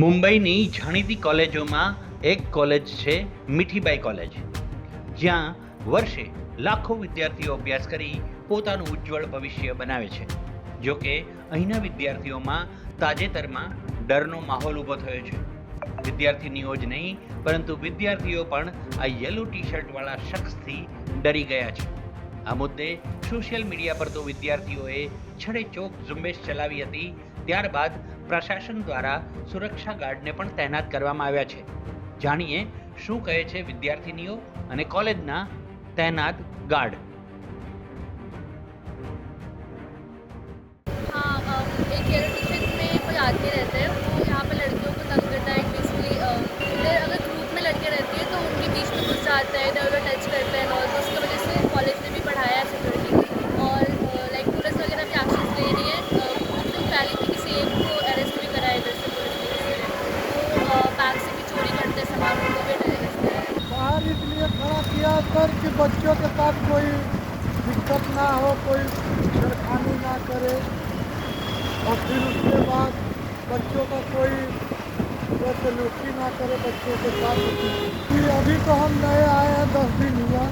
મુંબઈની જાણીતી કોલેજોમાં એક કોલેજ છે મીઠીબાઈ કોલેજ. જ્યાં વર્ષે લાખો વિદ્યાર્થીઓ અભ્યાસ કરી પોતાનું ઉજ્જવળ ભવિષ્ય બનાવે છે. જો કે અહીંના વિદ્યાર્થીઓમાં તાજેતરમાં ડરનો માહોલ ઊભો થયો છે. વિદ્યાર્થીનીઓ જ નહીં, પરંતુ વિદ્યાર્થીઓ પણ આ યલો ટી શર્ટવાળા શખ્સથી ડરી ગયા છે. આ મુદ્દે સોશિયલ મીડિયા પર તો વિદ્યાર્થીઓએ છડે ચોક ઝુંબેશ ચલાવી હતી, ત્યારબાદ પ્રશાસન દ્વારા સુરક્ષા ગાર્ડને પણ તૈનાત કરવામાં આવ્યા છે જાણીએ શું કહે છે વિદ્યાર્થીનીઓ અને કોલેજના તૈનાત ગાર્ડ हाँ अम, एक येलो टी शर्ट में कोई आदमी रहता है वो यहाँ पे लड़कियों को तंग करता है बेसिकली इधर अगर ग्रुप में लड़के रहते हैं तो उनके बीच में घुस जाता है इधर उधर टच करता है बाहर इसलिए खड़ा किया सर कि बच्चों के साथ कोई दिक्कत ना हो कोई छेड़खानी ना करे और फिर उसके बाद बच्चों का कोई जैसे लूटी ना करे बच्चों के साथ फिर अभी तो हम नए आए हैं दस दिन हुआ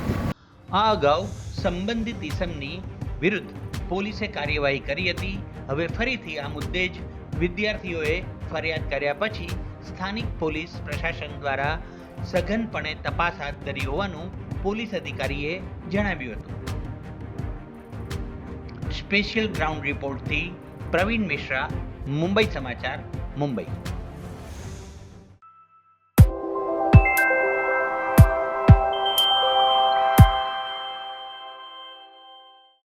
આ અગાઉ સંબંધિત ઇસમની વિરુદ્ધ પોલીસે કાર્યવાહી કરી હતી હવે ફરીથી આ મુદ્દે જ વિદ્યાર્થીઓએ ફરિયાદ કર્યા પછી સ્થાનિક પોલીસ પ્રશાસન દ્વારા સઘનપણે તપાસ હાથ ધરી હોવાનું પોલીસ અધિકારીએ જણાવ્યું હતું. સ્પેશિયલ ગ્રાઉન્ડ રિપોર્ટથી પ્રવીણ મિશ્રા, મુંબઈ સમાચાર, મુંબઈ.